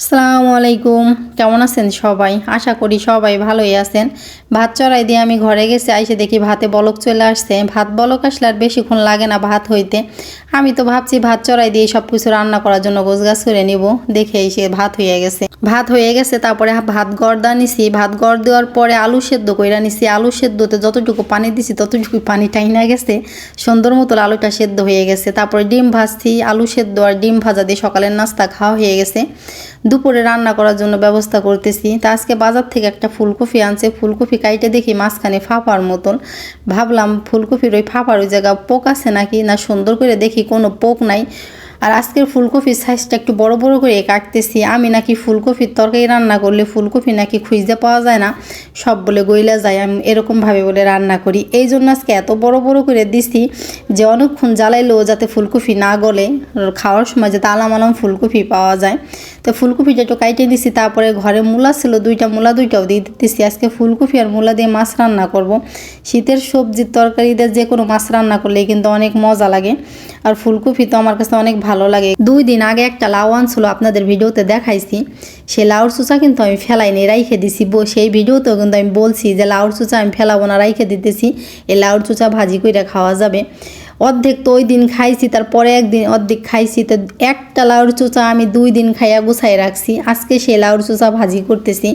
আসসালামু আলাইকুম। কেমন আছেন সবাই? আশা করি সবাই ভালোই আছেন। ভাত চড়াই দিয়ে আমি ঘরে গেছি, আইসে দেখি ভাতে বলক চলে আসছে। ভাত বলক আসলে আর বেশিক্ষণ লাগে না ভাত হইতে। আমি তো ভাবছি ভাত চড়াই দিয়ে সব কিছু রান্না করার জন্য গোছগাছ করে নিব। দেখে এসে ভাত হয়ে গেছে। ভাত হয়ে গেছে, তারপরে ভাত গড়দা নিছি। ভাত গড় দেওয়ার পরে আলু সেদ্ধ কইরা নিছি। আলু সেদ্ধতে যতটুকু পানি দিছি ততটুকু পানি টাইনা গেছে। সুন্দর মতো আলুটা সেদ্ধ হয়ে গেছে। তারপরে ডিম ভাজছি। আলু সেদ্ধ আর ডিম ভাজা দিয়ে সকালের নাস্তা খাওয়া হয়ে গেছে। দুপুরে রান্না করার জন্য ব্যবস্থা করতেছি। তা আজকে বাজার থেকে একটা ফুলকপি আনছে। ফুলকপি কাইটে দেখি মাঝখানে ফাঁপার মতন। ভাবলাম ফুলকপির ওই ফাঁপার ওই জায়গা পোক আছে নাকি? না সুন্দর করে দেখি কোনো পোক নাই। আর আজকের ফুলকপির সাইজটা একটু বড় বড় করে কাটতেছি। আমি নাকি ফুলকপির তরকারি রান্না করলে ফুলকপি নাকি খুঁজতে পাওয়া যায় না। সব বলে গইলা যায়, আমি এরকমভাবে বলে রান্না করি। এই জন্য আজকে এত বড় বড় করে দিছি যে অনেকক্ষণ জ্বালাইলেও যাতে ফুলকপি না গলে, খাওয়ার সময় যাতে আলাম আলাম ফুলকপি পাওয়া যায়। তো ফুলকপিটা একটু কাইটে দিছি, তারপরে ঘরে মূলা ছিল, দুইটা মূলা, দুইটাও দিয়ে দিতেছি। আজকে ফুলকপি আর মূলা দিয়ে মাছ রান্না করব। শীতের সবজির তরকারিতে যে কোনো মাছ রান্না করলে কিন্তু অনেক মজা লাগে। আর ফুলকপি তো আমার কাছে অনেক ভালো লাগে। দুই দিন আগে একটা লাউ আনছিল, আপনাদের ভিডিওতে দেখাইছি। সেই লাউর চুচা কিন্তু আমি ফেলাইনি, রাইখে দিছি। সেই ভিডিওতেও কিন্তু আমি বলছি যে লাউর চুচা আমি ফেলাবো না, রাইখে দিতেছি। এই লাউর চুচা ভাজি করে খাওয়া যাবে। অর্ধেক তো ওই দিন খাইছি, তারপরে একদিন অর্ধেক খাইছি। তো একটা লাউর চুচা আমি দুই দিন খাইয়া গুছাই রাখছি। আজকে সেই লাউর চুচা ভাজি করতেছি।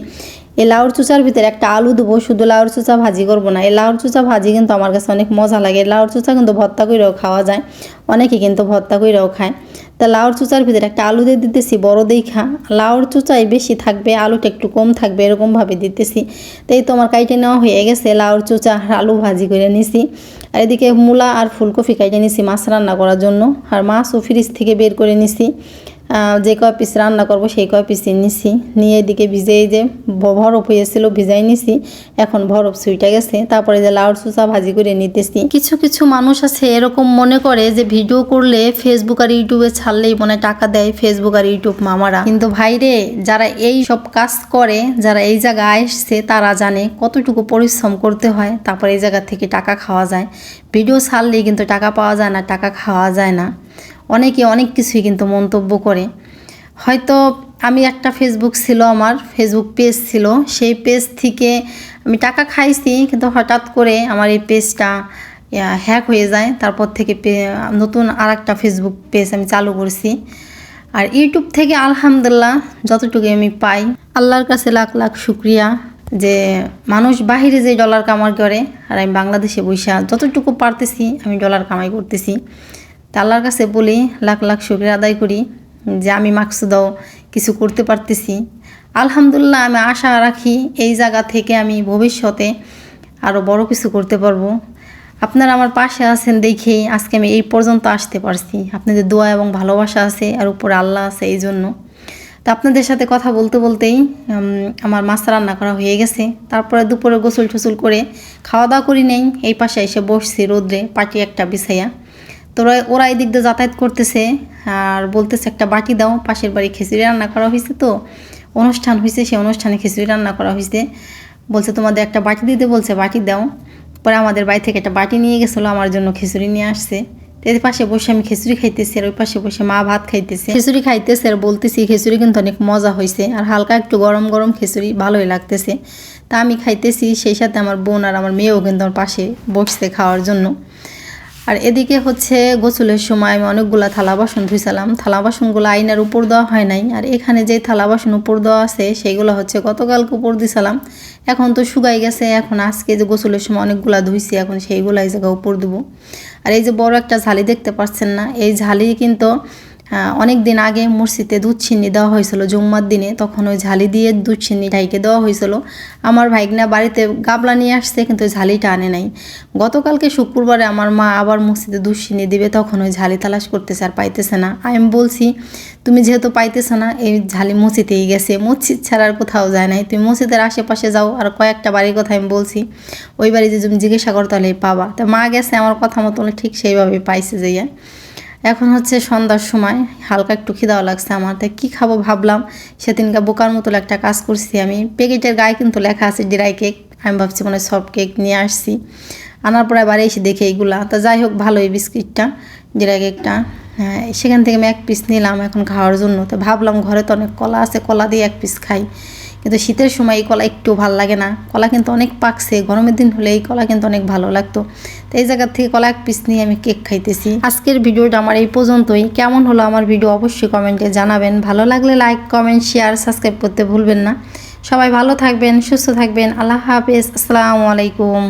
এই লাউর চুচার ভিতরে একটা আলু দেবো, শুধু লাউর চুচা ভাজি করব না। এই লাউর চুচা ভাজি কিন্তু আমার কাছে অনেক মজা লাগে। লাউর চুচা কিন্তু ভর্তা করেও খাওয়া যায়। অনেকে কিন্তু ভর্তা করেও খায়। তা লাউর চুচার ভিতরে একটা আলু দিয়ে দিতেছি, বড় দেখা লাউর চুচাই বেশি থাকবে, আলুটা একটু কম থাকবে, এরকমভাবে দিতেছি। তো এই তো আমার কাইটে নেওয়া হয়ে গেছে, লাউর চুচা আর আলু ভাজি করে নিছি। আর এদিকে মূলা আর ফুলকপি কাইটে নিছি মাছ রান্না করার জন্য। আর মাছও ফ্রিজ থেকে বের করে নিছি। যে কয় পিস রান্না করব, সেই কয় পিস নিছি। নিয়ে এদিকে ভিজে এই যে ভ- বরফ হয়েছিল ভিজাই নিছি। এখন বরফ সুইটা গেছে। তারপরে যে লাউর চুচা ভাজি করে নিতেছি। কিছু কিছু মানুষ আছে এরকম মনে করে যে ভিডিও করলে ফেসবুক আর ইউটিউবে ছাড়লেই মনে টাকা দেয় ফেসবুক আর ইউটিউব মামারা। কিন্তু ভাইরে যারা এই সব কাজ করে, যারা এই জায়গায় আসছে, তারা জানে কতটুকু পরিশ্রম করতে হয়। তারপরে এই জায়গা থেকে টাকা খাওয়া যায়। ভিডিও ছাড়লেই কিন্তু টাকা পাওয়া যায় না, টাকা খাওয়া যায় না। অনেকে অনেক কিছুই কিন্তু মন্তব্য করে। হয়তো আমি একটা ফেসবুক ছিল, আমার ফেসবুক পেজ ছিল, সেই পেজ থেকে আমি টাকা খাইছি, কিন্তু হঠাৎ করে আমার এই পেজটা হ্যাক হয়ে যায়। তারপর থেকে নতুন আর একটা ফেসবুক পেজ আমি চালু করছি। আর ইউটিউব থেকে আলহামদুলিল্লাহ যতটুকু আমি পাই, আল্লাহর কাছে লাখ লাখ শুক্রিয়া যে মানুষ বাহিরে যে ডলার কামাই করে, আর আমি বাংলাদেশে বৈশা যতটুকু পারতেছি, আমি ডলার কামাই করতেছি। তা আল্লাহর কাছে বলি, লাখ লাখ শুক্রিয়া আদায় করি যে আমি মাকসুদাও কিছু করতে পারতেছি। আলহামদুলিল্লাহ আমি আশা রাখি এই জায়গা থেকে আমি ভবিষ্যতে আরও বড় কিছু করতে পারব। আপনারা আমার পাশে আছেন দেখেই আজকে আমি এই পর্যন্ত আসতে পারছি। আপনাদের দোয়া এবং ভালোবাসা আছে, আর উপরে আল্লাহ আছে এই জন্য। তো আপনাদের সাথে কথা বলতে বলতেই আমার মাছ রান্না করা হয়ে গেছে। তারপরে দুপুরে গোসল টোসল করে খাওয়া দাওয়া করি নেই, এই পাশে এসে বসছি রোদ্রে পাটি একটা বিছাইয়া। তো ওরা- ওরা এই দিক দিয়ে যাতায়াত করতেছে আর বলতেছে একটা বাটি দাও, পাশের বাড়ি খিচুড়ি রান্না করা হয়েছে তো। অনুষ্ঠান হয়েছে, সেই অনুষ্ঠানে খিচুড়ি রান্না করা হয়েছে। বলছে, তোমাদের একটা বাটি দিতে। বলছে, বাটি দাও। পরে আমাদের বাড়ি থেকে একটা বাটি নিয়ে গেছিল, আমার জন্য খিচুড়ি নিয়ে আসছে। এর পাশে বসে আমি খিচুড়ি খাইতেছি আর ওই পাশে বসে মা ভাত খাইতেছে। খিচুড়ি খাইতেছে আর বলতেছি, খিচুড়ি কিন্তু অনেক মজা হয়েছে আর হালকা একটু গরম গরম খিচুড়ি, ভালোই লাগতেছে। তা আমি খাইতেছি, সেই সাথে আমার বোন আর আমার মেয়েও কিন্তু আমার পাশে বসছে খাওয়ার জন্য। আর এদিকে হচ্ছে গোসলের সময় আমি অনেকগুলো থালা বাসন ধুইছিলাম। থালা বাসনগুলো আইনার উপর দেওয়া হয় নাই। আর এখানে যে থালা বাসন উপর দেওয়া আছে সেইগুলো হচ্ছে গতকাল উপর দিছিলাম। এখন তো শুকাই গেছে। এখন আজকে যে গোসলের সময় অনেকগুলা ধুইছি, এখন সেইগুলো এই জায়গায় উপর দেবো। আর এই যে বড় একটা ঝালি দেখতে পাচ্ছেন না, এই ঝালি কিন্তু অনেক দিন আগে মসজিদে দুধ চিনি দেওয়া হয়েছিল, জুম্মার দিনে। তখন ওই ঝালি দিয়ে দুধ চিনি ঢাইকে দেওয়া হয়েছিল। আমার ভাইগনা বাড়িতে গাবলা নিয়ে আসছে, কিন্তু ওই ঝালিটা আনে নাই। গতকালকে শুক্রবারে আমার মা আবার মসজিদে দুধ চিনি দিবে, তখন ওই ঝালি তালাশ করতেছে আর পাইতেছে না। আমি বলছি, তুমি যেহেতু পাইতেছো না, এই ঝালি মসজিদেই গেছে। মসজিদ ছাড়া আর কোথাও যায় নাই। তুমি মসজিদের আশেপাশে যাও আর কয়েকটা বাড়ির কথা আমি বলছি। ওই বাড়ি যে তুমি জিজ্ঞাসা করো তাহলে পাবা। তো মা গেছে, আমার কথা মতো ঠিক সেইভাবে পাইছে যাইয়া এখন হচ্ছে সন্ধ্যার সময়, হালকা একটু খিদাও লাগছে আমার, তাই কী খাব ভাবলাম সেদিনকে বোকার মতো একটা কাজ করছি আমি। প্যাকেটের গায়ে কিন্তু লেখা আছে ড্রাই কেক, আমি ভাবছি মানে সব কেক নিয়ে আসছি। আনার পরে বাড়ি এসে দেখে এইগুলা তা যাই হোক ভালো এই বিস্কিটটা, ড্রাই কেকটা। হ্যাঁ সেখান থেকে আমি এক পিস নিলাম এখন খাওয়ার জন্য। তো ভাবলাম ঘরে তো অনেক কলা আছে, কলা দিয়ে এক পিস খাই। কিন্তু শীতের সময় এই কলা একটু ভালো লাগে না। কলা কিন্তু অনেক পাকছে, গরমের দিন হলে এই কলা কিন্তু অনেক ভালো লাগতো। তো এই জায়গার থেকে কলা এক পিস নিয়ে আমি কেক খাইতেছি। আজকের ভিডিওটা আমার এই পর্যন্তই। কেমন হলো আমার ভিডিও অবশ্যই কমেন্টে জানাবেন। ভালো লাগলে লাইক কমেন্ট শেয়ার সাবস্ক্রাইব করতে ভুলবেন না। সবাই ভালো থাকবেন, সুস্থ থাকবেন। আল্লাহ হাফেজ। আসসালামু আলাইকুম।